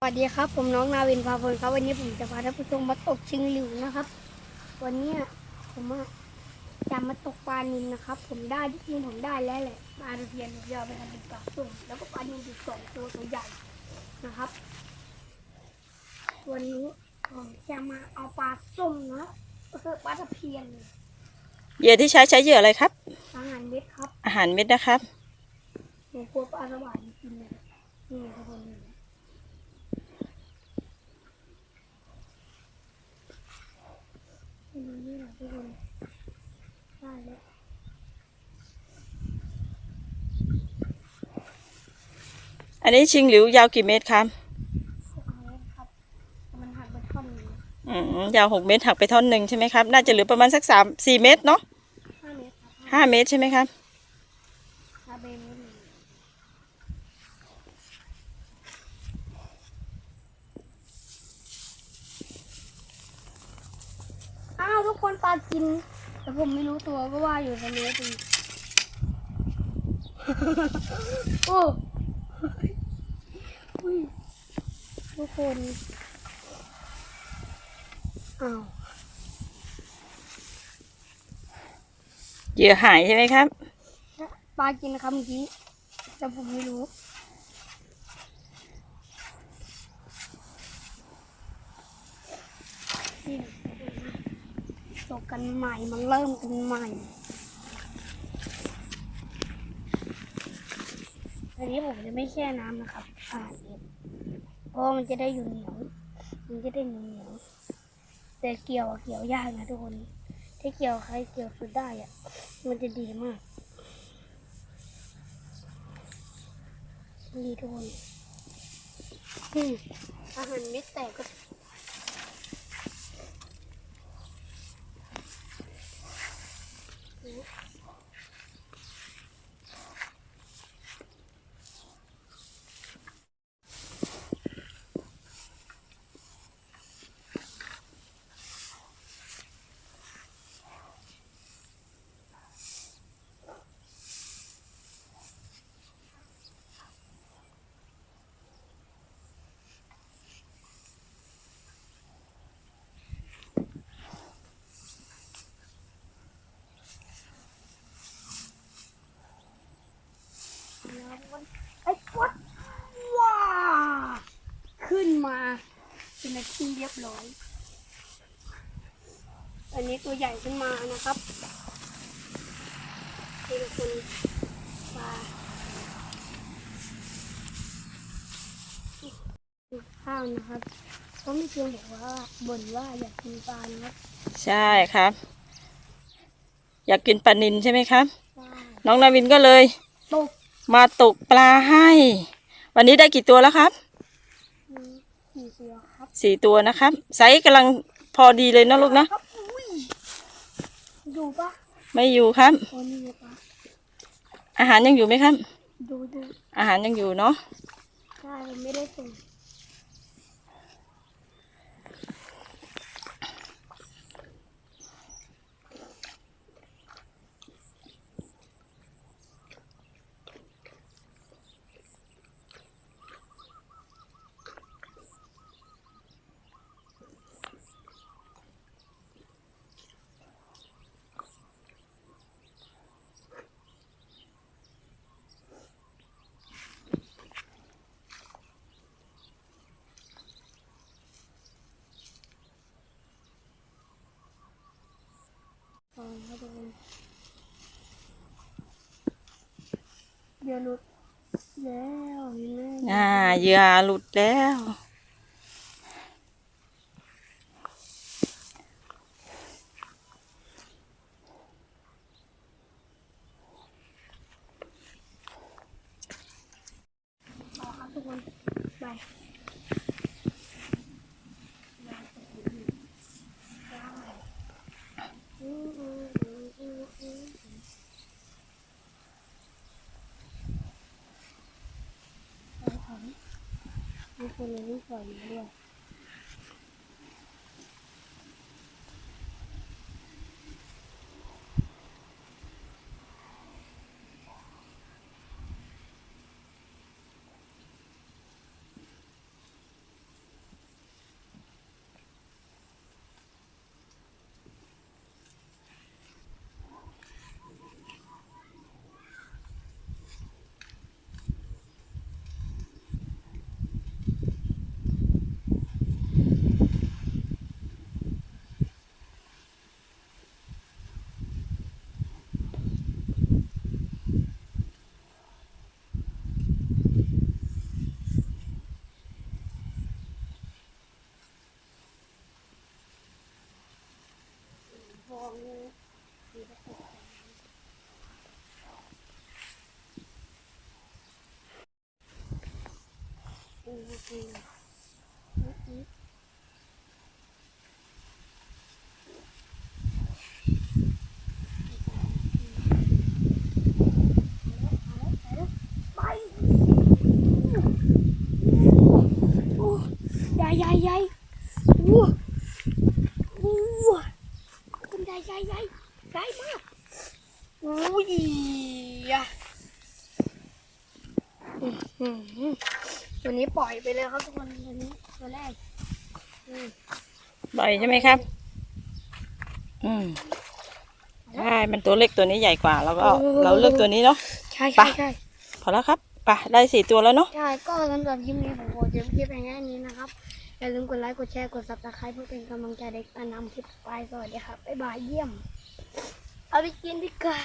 สวัสดีครับ ผมน้องนาวินพาพลครับ วันนี้ผมจะพาท่านผู้ชมมาตกชิงหลิวนะครับ วันเนี้ยผมอะจะมาตกปลานิลนะครับ ผมได้ที่จริงผมได้แล้วแหละปลาตะเพียนผมจะเอาไปทำเป็นปลาส้มแล้วก็ปลานิลอีกสองตัวตัวใหญ่นะครับวันนี้ผมจะมาเอาปลาส้มนะก็คือปลาตะเพียนเหยื่อที่ใช้ใช้เหยื่ออะไรครับ อาหารเม็ดครับ อาหารเม็ดนะครับผมกลัวปลาสวายกินเลยนี่ทุกคนนี่นี่แหละ ทุกคนได้แล้วอันนี้ชิงหลิวยาวกี่เมตรครับมันหักไปท่อนนึงอืมยาวหกเมตรหักไปท่อนหนึ่งใช่ไหมครับ น่าจะเหลือประมาณสักสามสี่เมตรเนาะห้าเมตรใช่ไหมครับ ห้าเมตรนิดหนึ่งอ้าวทุก คนปลากิน แต่ผมไม่รู้ตัวก็ว่าอยู่ทะเลจริงโอ้อุ๊ยทุกคนอ้าวเหยื่อหายใช่ไหมครับ ปลากินนะครับเมื่อกี้ แต่ผมไม่รู้ นี่ต กกันใหม่มันเริ่มกันใหม่ อันนี้ผมจะไม่แช่น้ำนะครับอ่าเด็ดเพราะมันจะได้อยู่เหนียว มันจะได้เหนียวเหนียวแต่เกี่ยวอะเกี่ยวยากนะทุกคน ถ้าเกี่ยวใครเกี่ยวสุดได้อะมันจะดีมากดีทุกคนอืมอาหารเม็ดแตกก็ แล้วมัน ไอ้ปวดว้าขึ้นมา เป็นอาที่เรียบร้อย อันนี้ตัวใหญ่ขึ้นมานะครับนี่เป็นคนปลาข้าวนะครับเขาไม่เพียงบอกว่าบ่นว่าอยากกินปลานะครับใช่ครับ อยากกินปลานิลใช่ไหมครับใช่น้องนาวินก็เลย ตก มาตกปลาให้ วันนี้ได้กี่ตัวแล้วครับมีสี่ตัวครับสี่ตัวนะครับไซส์กำลังพอดีเลยนะลูกนะครับอุ้ยดูปะไม่อยู่ครับ โอ้นี่ปะอาหารยังอยู่ไหมครับ ดูดูอาหารยังอยู่เนาะ ใช่ไม่ได้ส่ง เดี๋ยวหลุดแล้วเห็นไหมอ่าเหยื่อหลุดแล้ว ต่อครับทุกคนไปอืมอืมอืมอืมอืมไปครับ มีคนเลย dài dài dài con dài dài dài ไปโอ้ใหญ่ใหญ่ใหญ่โอ้โอ้คุณใหญ่ใหญ่ใหญ่ใหญ่มากโอ้ยอะอืมอืมอืมตัวนี้ปล่อยไปเลยครับทุกคนตัวนี้ตัวแรกอืมบ่อยใช่ไหมครับ อืมใช่มันตัวเล็กตัวนี้ใหญ่กว่าแล้วก็เราเลือกตัวนี้เนาะใช่ไปใช่ใช่พอแล้วครับไปได้สี่ตัวแล้วเนาะใช่ก็สำหรับคลิปนี้ผมขอจบคลิปไปแค่นี้นะครับอย่าลืมกดไลค์กดแชร์กดซับสไครป์เพื่อเป็นกำลังใจในการนำคลิปต่อไปสวัสดีครับบ๊ายบายเยี่ยม เอาไปกินดีกว่า